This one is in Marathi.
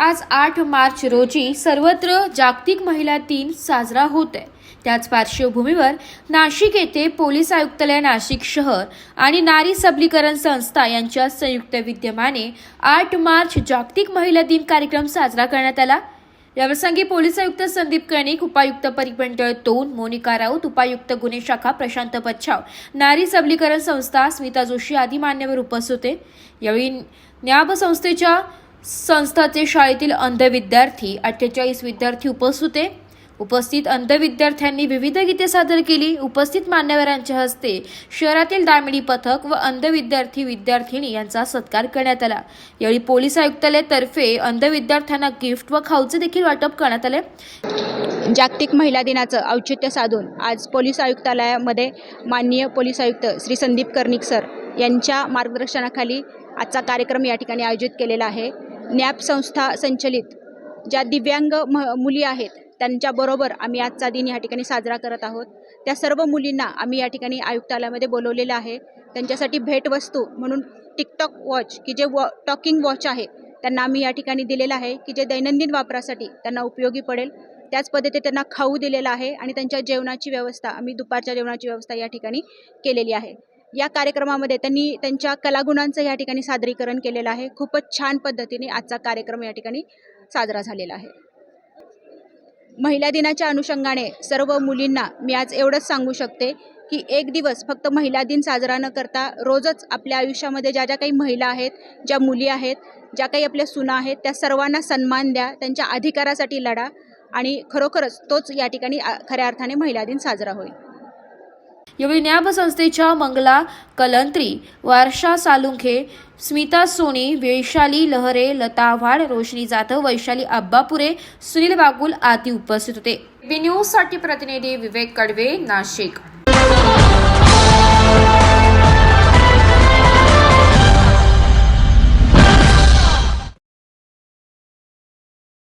आज आठ मार्च रोजी सर्वत्र जागतिक महिला दिन साजरा होत आहे. त्याच पार्श्वभूमीवर नाशिक येथे पोलीस आयुक्तालय नाशिक शहर आणि नारी सबलीकरण संस्था यांच्या संयुक्त विद्यमाने आठ मार्च जागतिक महिला दिन कार्यक्रम साजरा करण्यात आला. याप्रसंगी पोलीस आयुक्त संदीप कर्णिक उपायुक्त परिमंडळ दोन मोनिका राऊत उपायुक्त गुन्हे शाखा प्रशांत पच्छाव नारी सबलीकरण संस्था स्मिता जोशी आदी मान्यवर उपस्थित होते. यावेळी न्याब संस्थेच्या संस्थाचे शाळेतील अंध विद्यार्थी अठ्ठेचाळीस विद्यार्थी उपस्थित होते. उपस्थित अंध विद्यार्थ्यांनी विविध गीते सादर केली. उपस्थित मान्यवरांच्या हस्ते शहरातील दामिनी पथक व अंध विद्यार्थी विद्यार्थिनी यांचा सत्कार करण्यात आला. यावेळी पोलीस आयुक्तालयातर्फे अंध विद्यार्थ्यांना गिफ्ट व खाऊचे देखील वाटप करण्यात आले. जागतिक महिला दिनाचं औचित्य साधून आज पोलीस आयुक्तालयामध्ये माननीय पोलीस आयुक्त श्री संदीप कर्णिक सर यांच्या मार्गदर्शनाखाली आजचा कार्यक्रम या ठिकाणी आयोजित केलेला आहे. न्याप संस्था संचलित ज्या दिव्यांग म मुली आहेत त्यांच्याबरोबर आम्ही आजचा दिन या ठिकाणी साजरा करत आहोत. त्या सर्व मुलींना आम्ही या ठिकाणी आयुक्तालयामध्ये बोलवलेलं आहे. त्यांच्यासाठी भेटवस्तू म्हणून टिकटॉक वॉच की जे वॉ टॉकिंग वॉच आहे त्यांना आम्ही या ठिकाणी दिलेलं आहे की जे दैनंदिन वापरासाठी त्यांना उपयोगी पडेल. त्याच पद्धतीने त्यांना खाऊ दिलेलं आहे आणि त्यांच्या जेवणाची व्यवस्था आम्ही दुपारच्या जेवणाची व्यवस्था या ठिकाणी केलेली आहे. या कार्यक्रमामध्ये त्यांनी त्यांच्या कलागुणांचं या ठिकाणी सादरीकरण केलेलं आहे. खूपच छान पद्धतीने आजचा कार्यक्रम या ठिकाणी साजरा झालेला आहे. महिला दिनाच्या अनुषंगाने सर्व मुलींना मी आज एवढंच सांगू शकते की एक दिवस फक्त महिला दिन साजरा न करता रोजच आपल्या आयुष्यामध्ये ज्या ज्या काही महिला आहेत ज्या मुली आहेत ज्या काही आपल्या सुना आहेत त्या सर्वांना सन्मान द्या त्यांच्या अधिकारासाठी लढा आणि खरोखरच तोच या ठिकाणी खऱ्या अर्थाने महिला दिन साजरा होईल. यावेळी न्याब संस्थेच्या मंगला कलंत्री वर्षा सालुंखे स्मिता सोनी वैशाली लहरे लता वाड रोशनी जाधव वैशाली अब्बापुरे सुनील बागुल आदी उपस्थित होते. बी न्यूजसाठी प्रतिनिधी विवेक कडवे नाशिक.